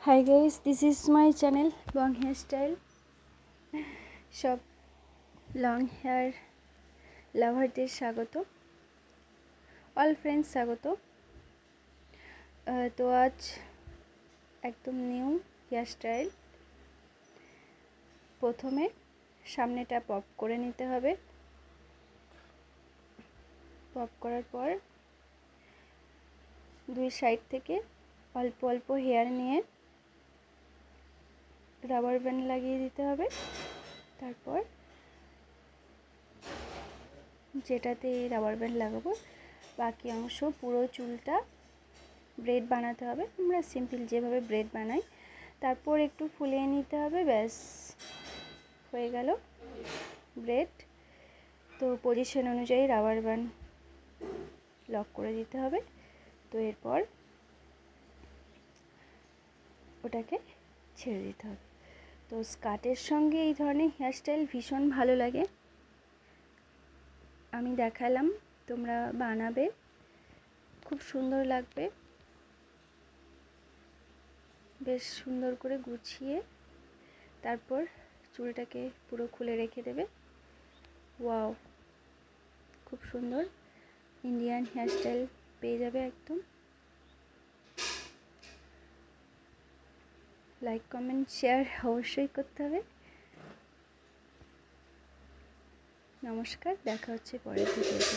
Hi guys this is my channel long hair style সব long hair লাভারদের স্বাগত all friends স্বাগত তো আজ একদম নিউ হেয়ার স্টাইল প্রথমে সামনেটা পপ করে নিতে হবে। পপ করার পর দুই সাইড থেকে অল্প অল্প হেয়ার নিয়ে রাবার ব্যান্ড লাগিয়ে দিতে হবে। তারপর যেটাতে রাবার ব্যান্ড লাগাবো, বাকি অংশ পুরো চুলটা ব্রেড বানাতে হবে। আমরা সিম্পল যেভাবে ব্রেড বানাই। তারপর একটু ফুলিয়ে নিতে হবে, ব্যাস, হয়ে গেল ব্রেড তো পজিশন অনুযায়ী রাবার ব্যান্ড লক করে দিতে হবে। তো এরপর ওটাকে ছেড়ে দিতে হবে। তো স্কার্টের সঙ্গে এই ধরনের হেয়ারস্টাইল ভীষণ ভালো লাগে। আমি দেখালাম, তোমরা বানাবে। খুব সুন্দর লাগবে। বেশ সুন্দর করে গুছিয়ে তারপর চুলটাকে পুরো খুলে রেখে দেবে। ওয়াও, খুব সুন্দর। ইন্ডিয়ান হেয়ারস্টাইল পেয়ে যাবে একদম। লাইক কমেন্ট শেয়ার অবশ্যই করতে হবে। নমস্কার দেখা হচ্ছে পরের ভিডিওতে